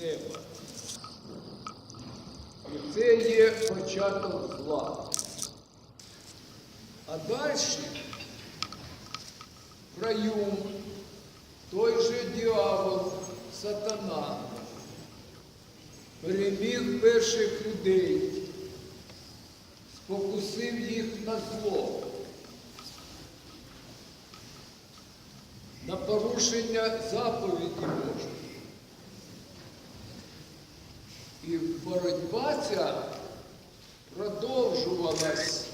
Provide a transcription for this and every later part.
неба. І це є початок зла. А далі в раю той же діавол, сатана, переміг перших людей, спокусив їх на зло, на порушення заповіді Божої. І боротьба ця продовжувалась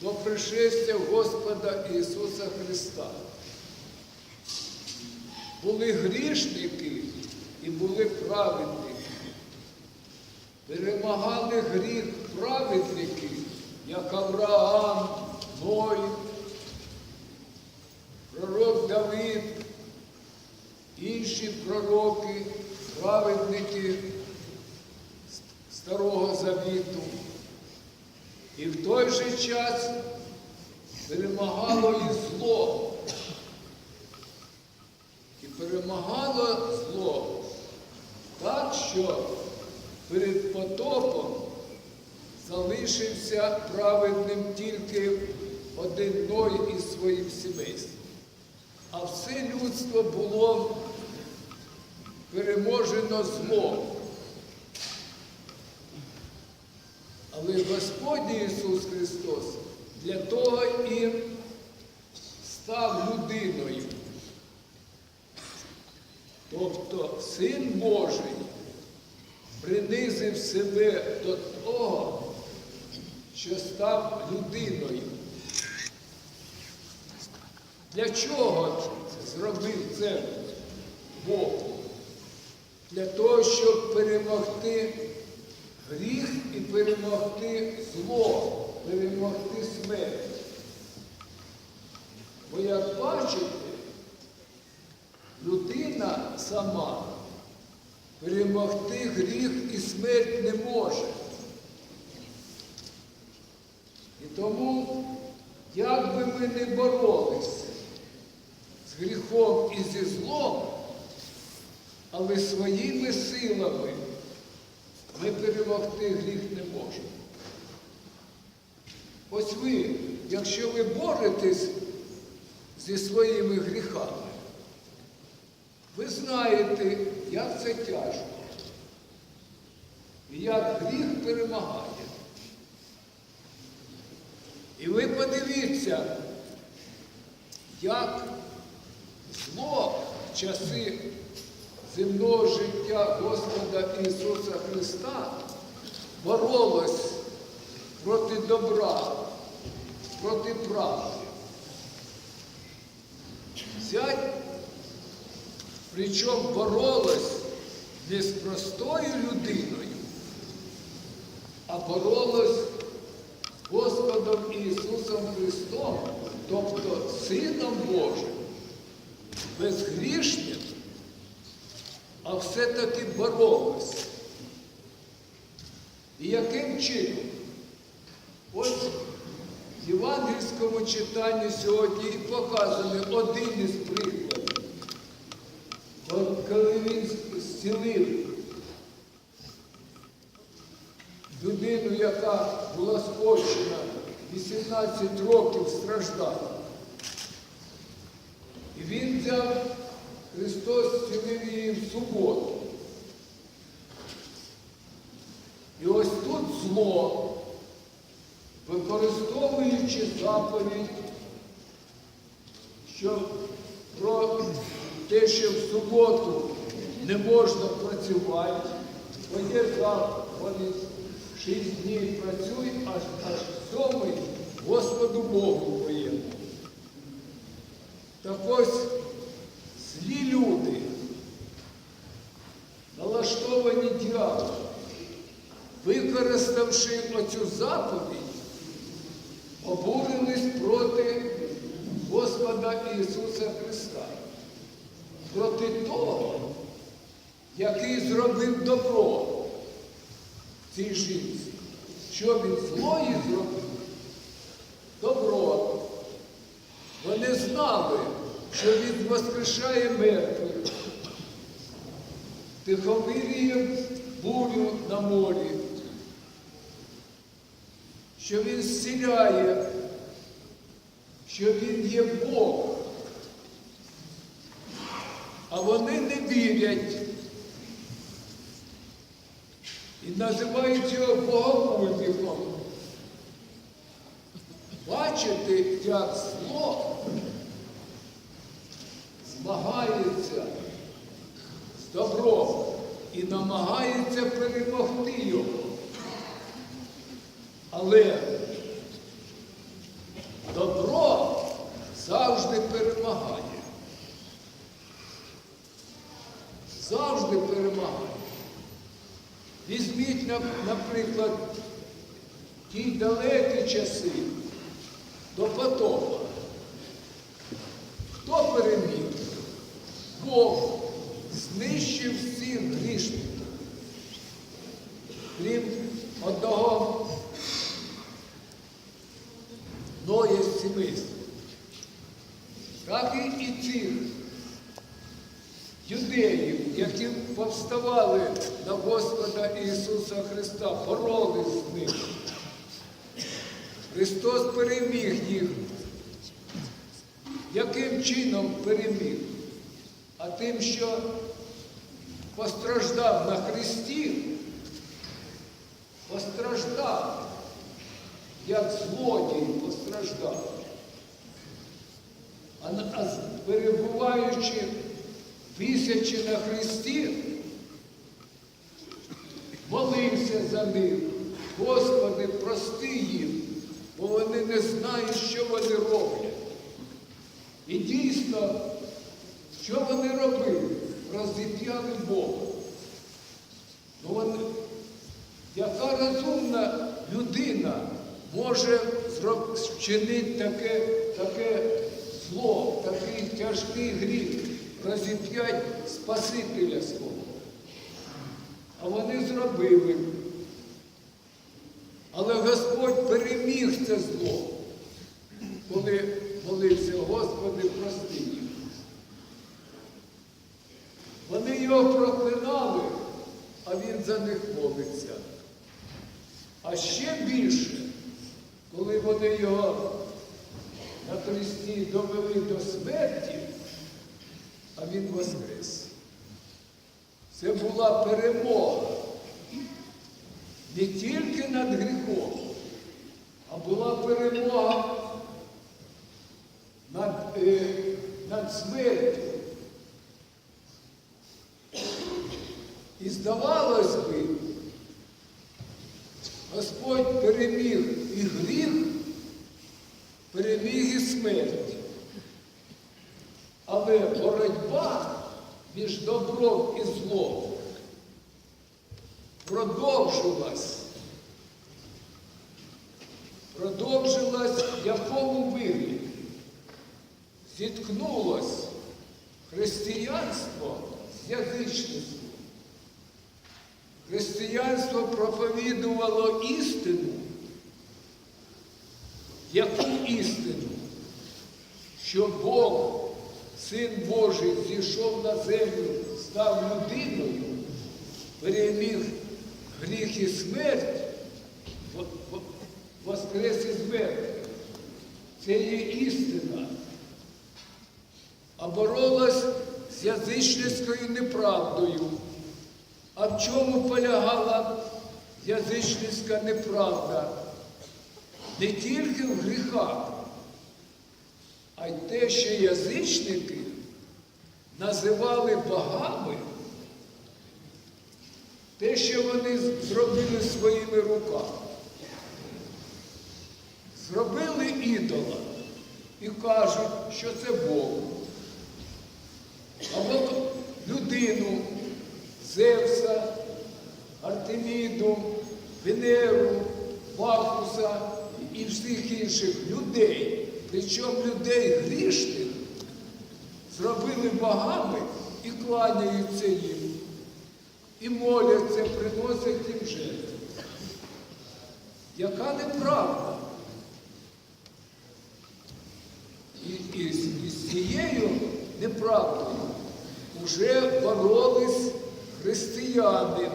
до пришестя Господа Ісуса Христа. Були грішники і були праведники. Перемагали гріх праведники, як Авраам, Ной, пророк Давид, інші пророки, праведники Старого Завіту. І в той же час перемагало і зло. І перемагало зло так, що перед потопом залишився праведним тільки один Ной із своїм сімейством. А все людство було переможено злом. Але Господь Ісус Христос для того і став людиною. Тобто Син Божий принизив себе до того, що став людиною. Для чого зробив це Бог? Для того, щоб перемогти гріх і перемогти зло, перемогти смерть. Бо як бачите, людина сама перемогти гріх і смерть не може. І тому, як би ми не боролися з гріхом і зі злом, але своїми силами ми перемогти гріх не можемо. Ось ви, якщо ви боретесь зі своїми гріхами, ви знаєте, як це тяжко. І як гріх перемагає. І ви подивіться, як зло в часи земного життя Господа Ісуса Христа боролось проти добра, проти правди. Взять, причому боролось не з простою людиною, а боролось Господом Ісусом Христом, тобто Сином Божим, безгрішним, а все-таки боролось. І яким чином? Ось в євангельському читанні сьогодні і показаний один із прикладів. Коли він зцілив людину, яка була скочена 18 років страждала. І він взяв, Христос зцілив її в суботу. І ось тут зло, використовуючи заповідь, що про те, що в суботу не можна працювати, бо є заповідь, шість днів працюй, аж аж сьомий Господу Богу твоєму. Так ось злі люди, налаштовані діялом, використавши оцю заповідь, обурились проти Господа Ісуса Христа, проти того, який зробив добро цій жінці. Що він злої зробив? Добро. Вони знали, що він воскрешає мертвих, тихомиріє бурю на морі, що він зціляє, що він є Бог. А вони не вірять і називають його богомольником. Бачите, як зло змагається з добром і намагається перемогти його. Але добро завжди перемагає. Завжди перемагає. Візьміть, наприклад, ті далекі часи до потопа. Хто переміг? Бог знищив всіх грішників. Крім одного Ноя з сімейства. Так і цих юдеїв, які повставали на Господа Ісуса Христа, боролись з ним. Христос переміг їх. Яким чином переміг? А тим, що постраждав на Христі, постраждав, як злодій постраждав. А, перебуваючи тисячі на Христі, молився за них. Господи, прости їм, бо вони не знають, що вони роблять. І дійсно, що вони робили? Розіп'яли Бога. Ну, вони, яка розумна людина може вчинити таке, таке зло, такий тяжкий гріх, розіп'ять Спасителя свого? А вони зробили. Але Господь переміг це зло, коли молився, Господи, прости їх. Вони його проклинали, а він за них молиться. А ще більше, коли вони його на хресті довели до смерті, а він воскрес. Це була перемога не тільки над гріхом, а була перемога над, е, над смертю. І здавалось би, Господь переміг і гріх, переміг і смерть. Але боротьба між добром і злом продовжилась. Продовжилась в якому вигляді? Зіткнулось християнство з язичництвом. Християнство проповідувало істину. Яку істину? Що Бог, Син Божий, зійшов на землю, став людиною, переміг гріх і смерть, во- во- воскрес із мертвих. Це є істина. А боролась з язичницькою неправдою. А в чому полягала язичницька неправда? Не тільки в гріхах, а й те, що язичники називали богами те, що вони зробили своїми руками. Зробили ідола і кажуть, що це Бог. Венеру, Бахуса і всіх інших людей, причому людей грішних, зробили богами і кланяються їм. І моляться, приносять їм жертву. Яка неправда? І, і, і з цією неправдою вже боролись християни.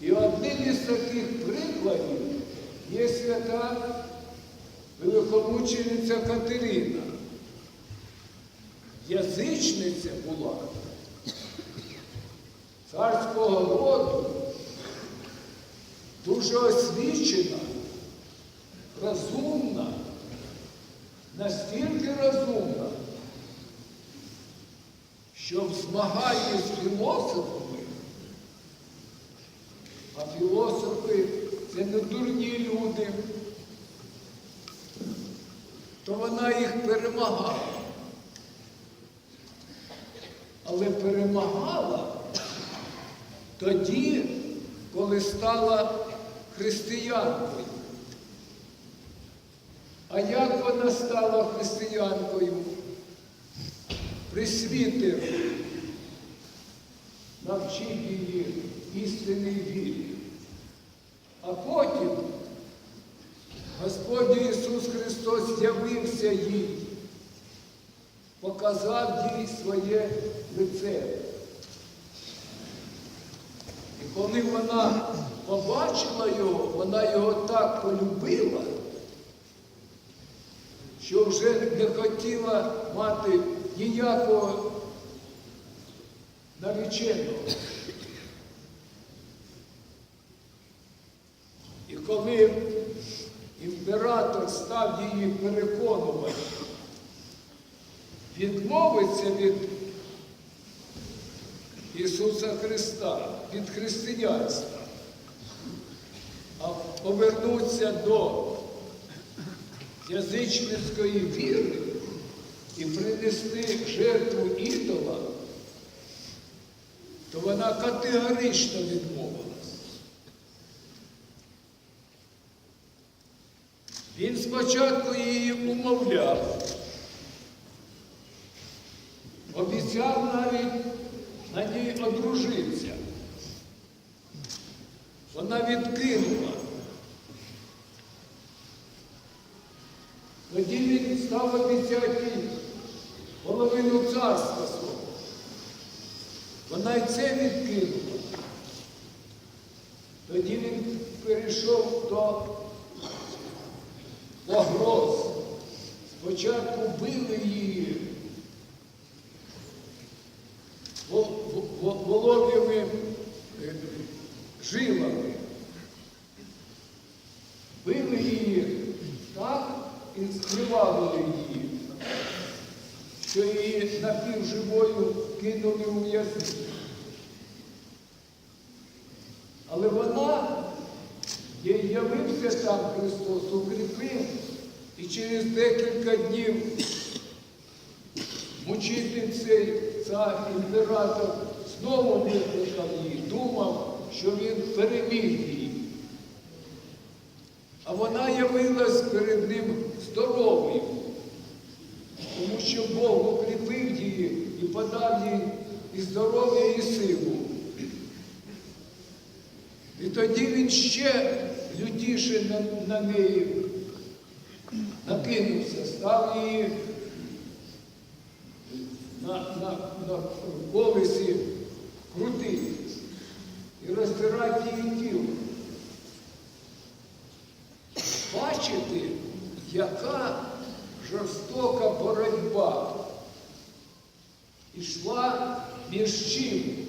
І одним із таких прикладів є свята великомучениця Катерина. Язичниця була царського роду, дуже освічена, розумна, настільки розумна, що в змаганні з а філософи це не дурні люди, то вона їх перемагала. Але перемагала тоді, коли стала християнкою. А як вона стала християнкою? Присвітив, навчив її істинній вірі. А потім Господь Ісус Христос з'явився їй, показав їй своє лице. І коли вона побачила його, вона його так полюбила, що вже не хотіла мати ніякого нареченого. І коли імператор став її переконувати, відмовиться від Ісуса Христа, від християнства, а повернуться до язичницької віри і принести жертву ідола, то вона категорично відмовилась. Він спочатку її умовляв, обіцяв навіть на ній одружитися. Вона відкинула. Тоді він став обіцяти половину царства свого. Вона й це відкинула. Тоді він перейшов до погроз. Спочатку били її вол- вол- волов'ями е, жилами. Били її так і скривали її, що її напівживою кинули. Але вона, їй явився там Христос, укріпив, і через декілька днів мучитель цей цар імператор знову викликав її, думав, що він переміг її. А вона явилась перед ним здоровою, тому що Бог укріпив її і подав їй і здоров'я, і силу. І тоді він ще лютіше на, на неї накинувся, став її на, на, на колесі крутити і роздирати її тіло. Бачите, яка жорстока боротьба ішла між чим?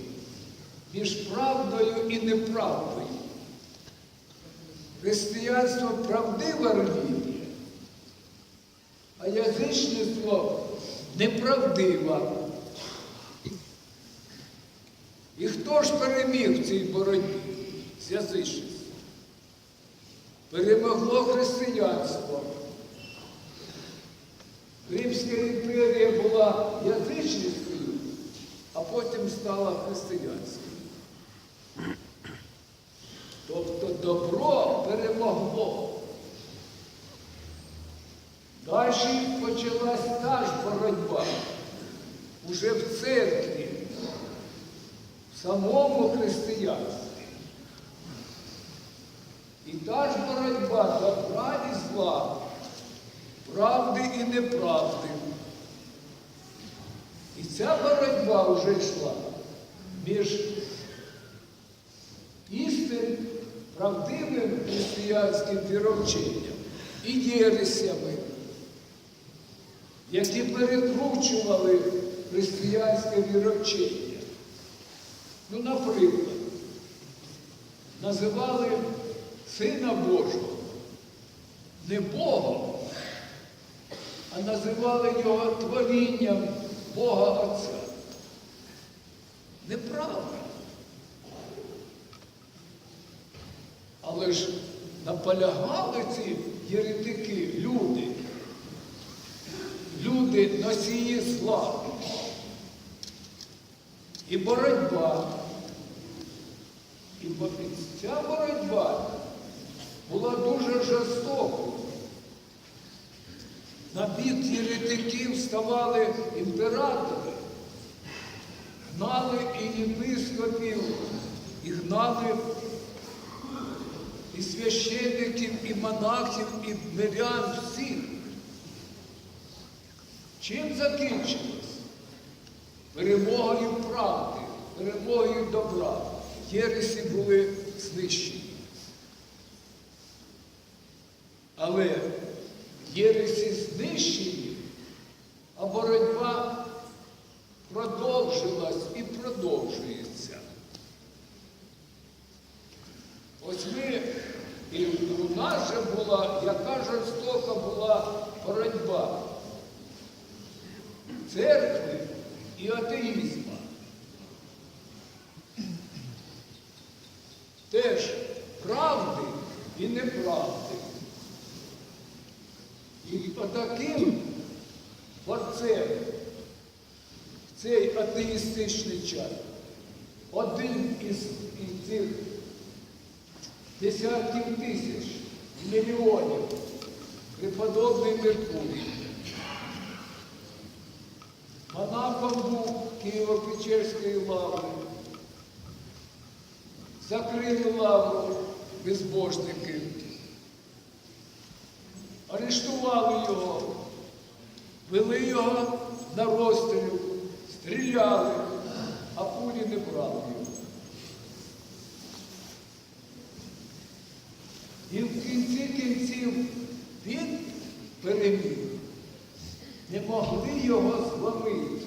Між правдою і неправдою. Християнство правдива релігія, а язичництво неправдива. І хто ж переміг в цій боротьбі з язичництвом? Перемогло християнство. Римська імперія була язичницькою, а потім стала християнською. Тобто добро перемогло. Далі почалась та ж боротьба уже в церкві, в самому християнстві. І та ж боротьба добра і зла, правди і неправди. І ця боротьба вже йшла між істин, правдивим християнським віровченням і єресями, які перекручували християнське віровчення. Ну, наприклад, називали Сина Божого не Богом, а називали його творінням Бога Отця. Неправда. Але ж наполягали ці єретики, люди, люди носії зла. І боротьба. І ця боротьба була дуже жорстокою. На бік єретиків ставали імператори, гнали і єпископів, і гнали і священників, і монахів, і мирян всіх. Чим закінчилось? Перемогою правди, перемогою добра. Єресі були знищені. Але єресі знищені, а боротьба продовжилась і продовжується. Ось ми, і у нас же була, яка жорстока була боротьба церкви і атеїзму. Теж правди і неправди. І отаким борцем в цей атеїстичний час один із, із цих десятків тисяч, мільйонів преподобний Меркурій. Монахом був Києво-Печерської лаври. Закрили лавру безбожники. Арештували його, вели його на розстріл, стріляли, а пулі не брали його. І в кінці кінців він переміг. Не могли його зломити,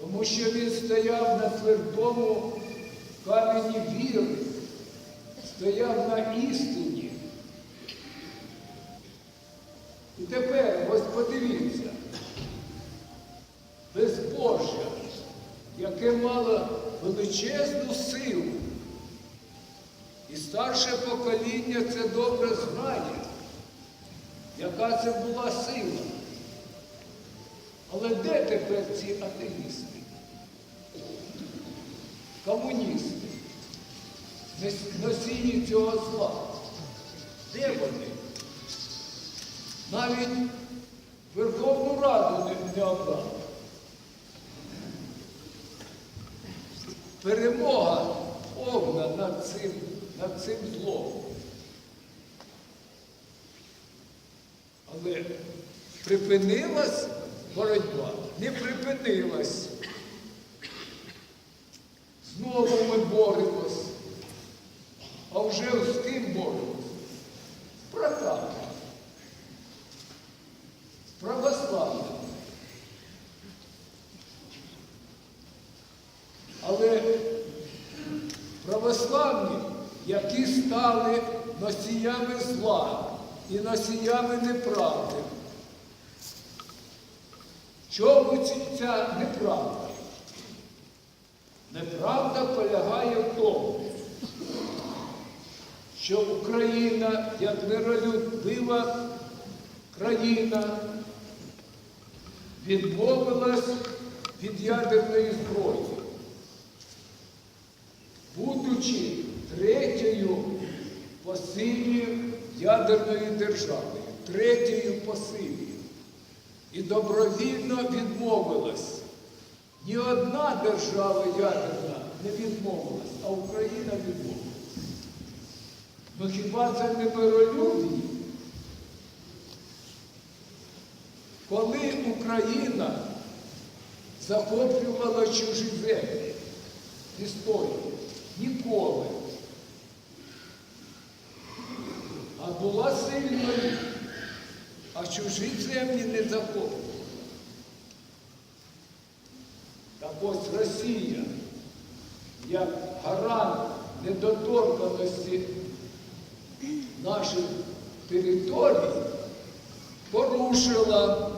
тому що він стояв на твердому камені віри, стояв на істині. І тепер ось подивіться, яке мало величезну силу. І старше покоління це добре знає, яка це була сила. Але де тепер ці атеїсти? Комуністи, носії цього зла? Де вони? Навіть Верховну Раду не обрали. Перемога повна над цим, над цим злом. Але припинилась боротьба? Не припинилась. Знову ми боремось. А вже з ким боремось? Братами. З православними. Але православні, які стали носіями зла і носіями неправди. Чому ця неправда? Неправда полягає в тому, що Україна, як миролюбива країна, відмовилась від ядерної зброї будучи третьою по силі ядерної держави, третьою по силі. І добровільно відмовилась. Ні одна держава ядерна не відмовилась, а Україна відмовилась. Ну хіба це не миролюбні? Коли Україна захоплювала чужі землі в історії. Ніколи. А була сильною, а чужі землі не захоплювала. Так ось Росія, як гарант недоторканості наших територій, порушила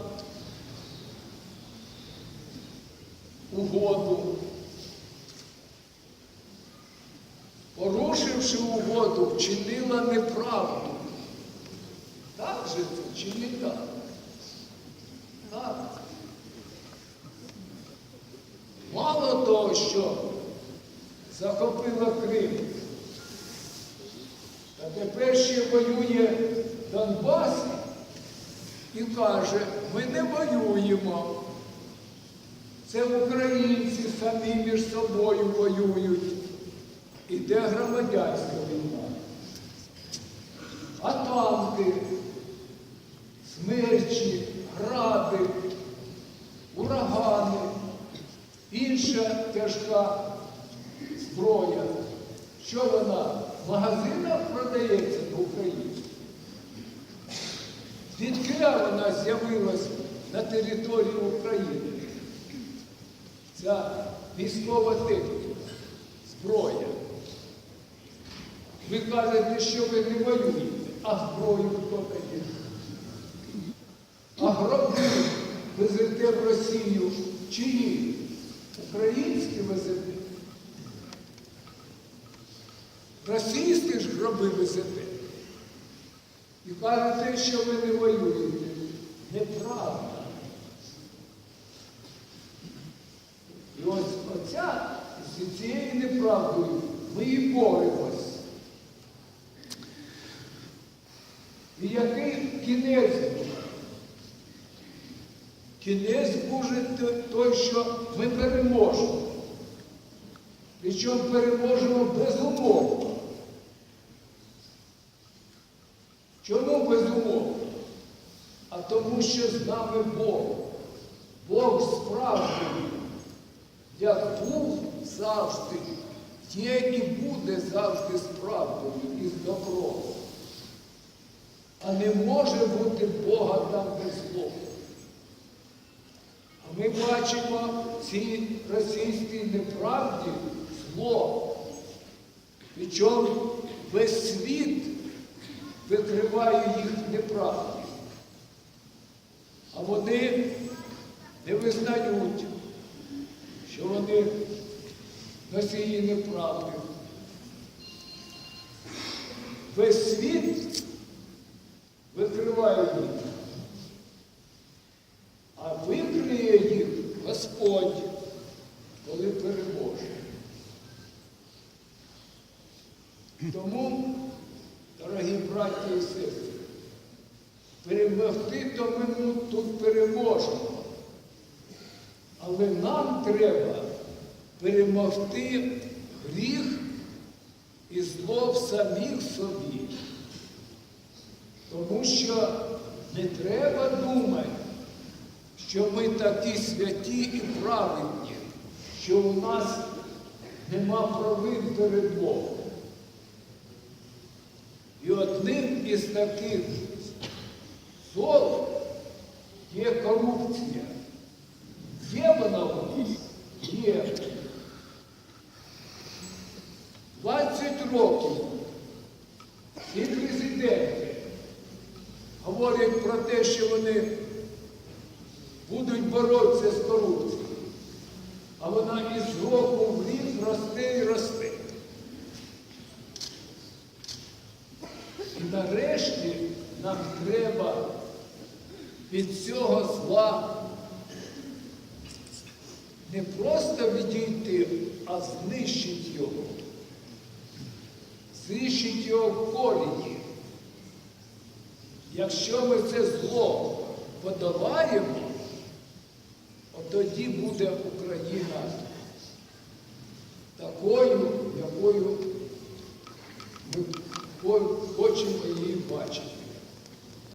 угоду. Порушивши угоду, вчинила неправду. Це чи не так? Так. Мало того, що захопила Крим, та тепер ще воює Донбас і каже, ми не воюємо. Це українці самі між собою воюють. Іде громадянська війна. А танки, смерчі, гради, урагани, інша тяжка зброя. Що вона в магазинах продається в Україні? Звідки вона з'явилась на території України? Ця військова техніка, зброя. Ви кажете, що ви не воюєте, а зброю хто дає? А гроби везете в Росію чиї? Українські везете? Російські ж гроби везете. І кажете, що ви не воюєте. Неправда. І ось оця, з цією неправдою ми і боремось. І який кінець? Кінець буде той, що ми переможемо. Причому переможемо безумовно. Чому безумовно? А тому, що з нами Бог. Бог справжній, як був завжди, є і буде завжди справдою і з добром. А не може бути Бога там без зло. Ми бачимо в цій російській неправді зло. Причому весь світ викриває їх неправді. А вони не визнають, що вони носії неправди. Весь світ викриває їх. А викриє їх Господь, коли переможе. Тому, дорогі браті і сестри, перемогти то ми тут переможемо. Але нам треба перемогти гріх і зло в самих собі. Тому що не треба думати, що ми такі святі і праведні, що у нас нема провин перед Богом. І одним із таких зол є корупція. Є вона у нас? Є. 20 років ці президенти говорять про те, що вони будуть боротися з корупцією. А вона із року в рік росте і росте. І нарешті нам треба від цього зла не просто відійти, а знищити його. Знищити його в корені. Якщо ми це зло подолаємо, от тоді буде Україна такою, якою ми хочемо її бачити.